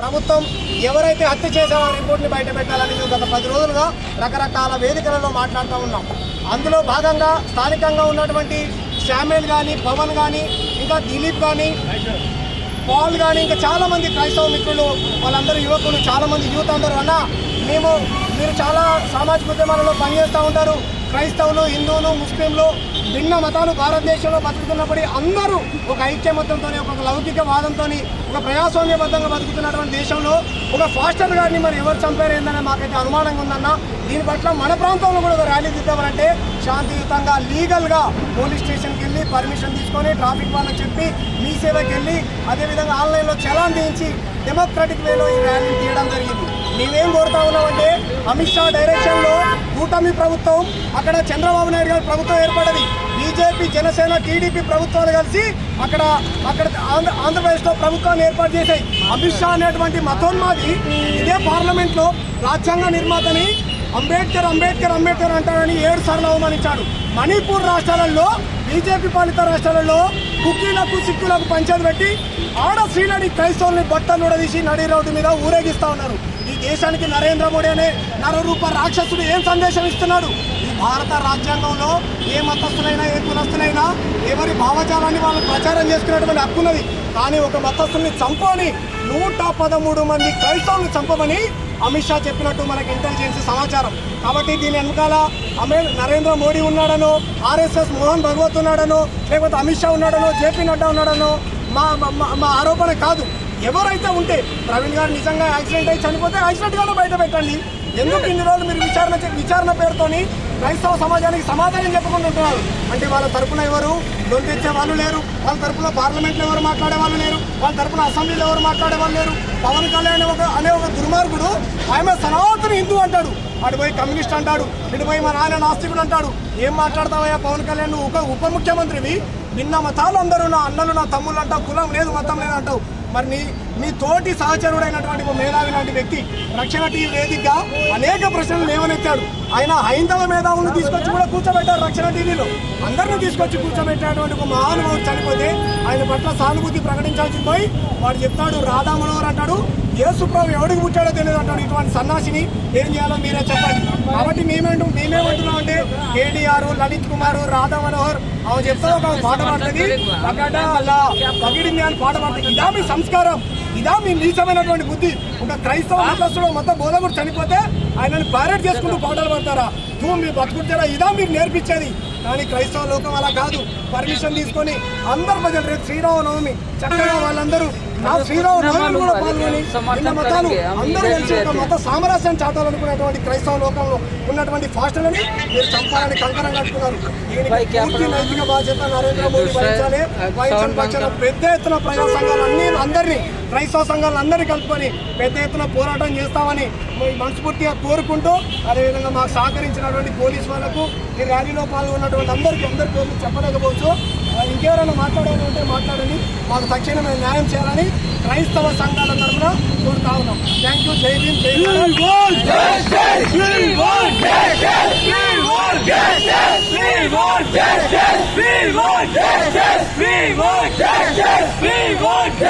ప్రభుత్వం ఎవరైతే హత్య చేశారో ఆ రిపోర్ట్ని బయట పెట్టాలని మేము గత పది రోజులుగా రకరకాల వేదికలలో మాట్లాడుతూ ఉన్నాం. అందులో భాగంగా స్థానికంగా ఉన్నటువంటి శామ్యుల్ కానీ పవన్ కానీ ఇంకా దిలీప్ కానీ పాల్ కానీ ఇంకా చాలామంది క్రైస్తవ మిత్రులు వాళ్ళందరూ యువకులు చాలామంది యూత్ అందరూ అన్న మేము మీరు చాలా సామాజిక ఉద్యమాలలో పనిచేస్తూ ఉంటారు. క్రైస్తవులు హిందువులు ముస్లింలు భిన్న మతాలు భారతదేశంలో బతుకుతున్నప్పటి అందరూ ఒక ఐక్యమత్యంతో ఒక లౌకిక వాదంతో ఒక ప్రజాస్వామ్యబద్ధంగా బతుకుతున్నటువంటి దేశంలో ఒక ఫాస్టర్ గారిని మరి ఎవరు చంపారేందనే మాకైతే అనుమానంగా ఉందన్న. దీని పట్ల మన ప్రాంతంలో కూడా ఒక ర్యాలీ దిద్దామంటే శాంతియుతంగా లీగల్గా పోలీస్ స్టేషన్కి వెళ్ళి పర్మిషన్ తీసుకొని ట్రాఫిక్ వాళ్ళకి చెప్పి మీ సేవకి వెళ్ళి అదేవిధంగా ఆన్లైన్లో చలాన్ తీయించి డెమోక్రటిక్ వేలో ఈ ర్యాలీ తీయడం జరిగింది. మేమేం కోరుతా ఉన్నామంటే అమిత్ షా డైరెక్షన్లో కూటమి ప్రభుత్వం అక్కడ చంద్రబాబు నాయుడు గారి ప్రభుత్వం ఏర్పడింది బీజేపీ జనసేన టీడీపీ ప్రభుత్వాలు కలిసి అక్కడ అక్కడ ఆంధ్ర ఆంధ్రప్రదేశ్లో ప్రభుత్వాన్ని ఏర్పాటు చేశాయి. అమిత్ షా అనేటువంటి మతోన్మాది ఇదే పార్లమెంట్లో రాజ్యాంగ నిర్మాతని అంబేద్కర్ అంబేద్కర్ అంబేద్కర్ అంటారని ఏడు సార్లు అవమానించాడు. మణిపూర్ రాష్ట్రాలలో బీజేపీ పాలిత రాష్ట్రాలలో కుక్కీలకు సిక్కులకు పంచాయతీ పెట్టి ఆడ శ్రీలని క్రైస్తవుల్ని బట్టలు ఉడదీసి నడి రోడ్డు మీద ఊరేగిస్తా ఉన్నారు. దేశానికి నరేంద్ర మోడీ అనే నరరూప రాక్షసుడు ఏం సందేశం ఇస్తున్నాడు? ఈ భారత రాజ్యాంగంలో ఏ మతస్థులైనా ఏ కులస్తులైనా ఎవరి భావజాలాన్ని వాళ్ళు ప్రచారం చేసుకునేటువంటి హక్కున్నది కానీ ఒక మతస్థుల్ని చంపని నూట పదమూడు మంది క్రైస్తవులు చంపమని అమిత్ షా చెప్పినట్టు మనకి ఇంటెలిజెన్స్ సమాచారం. కాబట్టి దీని వెనకాల అమే నరేంద్ర మోడీ ఉన్నాడనో ఆర్ఎస్ఎస్ మోహన్ భగవత్ ఉన్నాడనో లేకపోతే అమిత్ షా ఉన్నాడనో జేపీ నడ్డా ఉన్నాడనో మా- మా ఆరోపణ కాదు. ఎవరైతే ఉంటే ప్రవీణ్ గారు నిజంగా యాక్సిడెంట్ అయి చనిపోతే యాక్సిడెంట్ గానే బయట పెట్టండి. ఎందుకు ఇన్ని రోజులు మీరు విచారణ చే- విచారణ పేరుతోని క్రైస్తవ సమాజానికి సమాధానం చెప్పుకుంటుంటున్నారు అంటే వాళ్ళ తరపున ఎవరు? తెచ్చే వాళ్ళు లేరు. వాళ్ళ తరపున పార్లమెంట్లో ఎవరు మాట్లాడే వాళ్ళు లేరు. వాళ్ళ తరపున అసెంబ్లీలో ఎవరు మాట్లాడే వాళ్ళు లేరు. పవన్ కళ్యాణ్ ఒక అనే ఒక దుర్మార్గుడు ఆయన సనాతన హిందూ అంటాడు. అటు పోయి కమ్యూనిస్ట్ అంటాడు. ఇటు పోయి మా నాయన నాస్తికుడు అంటాడు. ఏం మాట్లాడతావయ్యా పవన్ కళ్యాణ్? ఉప ఉప ముఖ్యమంత్రివి. నిన్న మతాలు అందరూ నా అన్నలు నా తమ్ముళ్ళు అంటావు. కులం లేదు మతం లేదు అంటావు. మరి నీ నీ తోటి సహచరుడైనటువంటి ఒక మేధావి లాంటి వ్యక్తి రక్షణ టీవీ వేదికగా అనేక ప్రశ్నలు లేవనెత్తాడు. ఆయన హైందవ మేధావులను తీసుకొచ్చి కూడా కూర్చోబెట్టారు రక్షణ టీవీలో అందరిని తీసుకొచ్చి కూర్చోబెట్టినటువంటి ఒక మహానుభావుడు చనిపోతే ఆయన పట్ల సానుభూతి ప్రకటించాల్సి పోయి వాడు చెప్తాడు రాధా మనోహర్ అంటాడు యేసు ప్రభు ఎవడికి పుట్టాడో తెలియదు అంటాడు ఇటువంటి సన్నాసిని. ఏం చేయాలో మీరే చెప్పండి కాబట్టి మేమేంటు మేమేమంటున్నాం అంటే కేటీఆర్ లలిత్ కుమార్ రాధా మనోహర్ ఆమె చెప్తా ఒక పాట పాడుతుంది. పగడ అలా పగిడింది అని పాట పాడుతుంది. ఇదా మీ సంస్కారం. ఇదా మీ నీచమైనటువంటి బుద్ధి. ఒక క్రైస్తవ మతస్థుడు మొత్తం బోధకుడు చనిపోతే ఆయనను ప్యారెట్ చేసుకుంటూ పాటలు పడతారా? తూ మీ బతుకుంటారా ఇదా మీరు నేర్పించేది. కానీ క్రైస్తవ లోకం అలా కాదు. పర్మిషన్ తీసుకొని అందరు ప్రజలు రేపు శ్రీరామనవమి. చక్కగా వాళ్ళందరూ నా శ్రీరామనవమి కూడా పాల్గొని నిన్న మతాలు అందరూ కలిసి ఒక మత సామరస్యం చాటాలనుకున్నటువంటి క్రైస్తవ లోకంలో ఉన్నటువంటి ఫాస్టులని మీరు చంపాలని కంకణం కట్టుకున్నారు. దీనికి పూర్తి నైతిక బాధ్యత నరేంద్ర మోడీ వహించాలి. వహించిన పక్షాన పెద్ద ఎత్తున ప్రజా సంఘాలు అన్ని అందరినీ క్రైస్తవ సంఘాలను అందరినీ కలుపుకొని పెద్ద ఎత్తున పోరాటం చేస్తామని మనస్ఫూర్తిగా కోరుకుంటూ అదేవిధంగా మాకు సహకరించినటువంటి పోలీస్ వాళ్ళకు ఈ ర్యాలీలో పాల్గొన్నటువంటి అందరికీ అందరి పేర్లు చెప్పలేకపోవచ్చు. ఇంకెవరైనా మాట్లాడాలి అంటే మాట్లాడండి మాకు తక్షణమే న్యాయం చేయాలని క్రైస్తవ సంఘాల తరఫున కోరుతా ఉన్నాం థ్యాంక్ యూ జై భీమ్ జై Bharat. We want justice! We want justice! We want justice! We want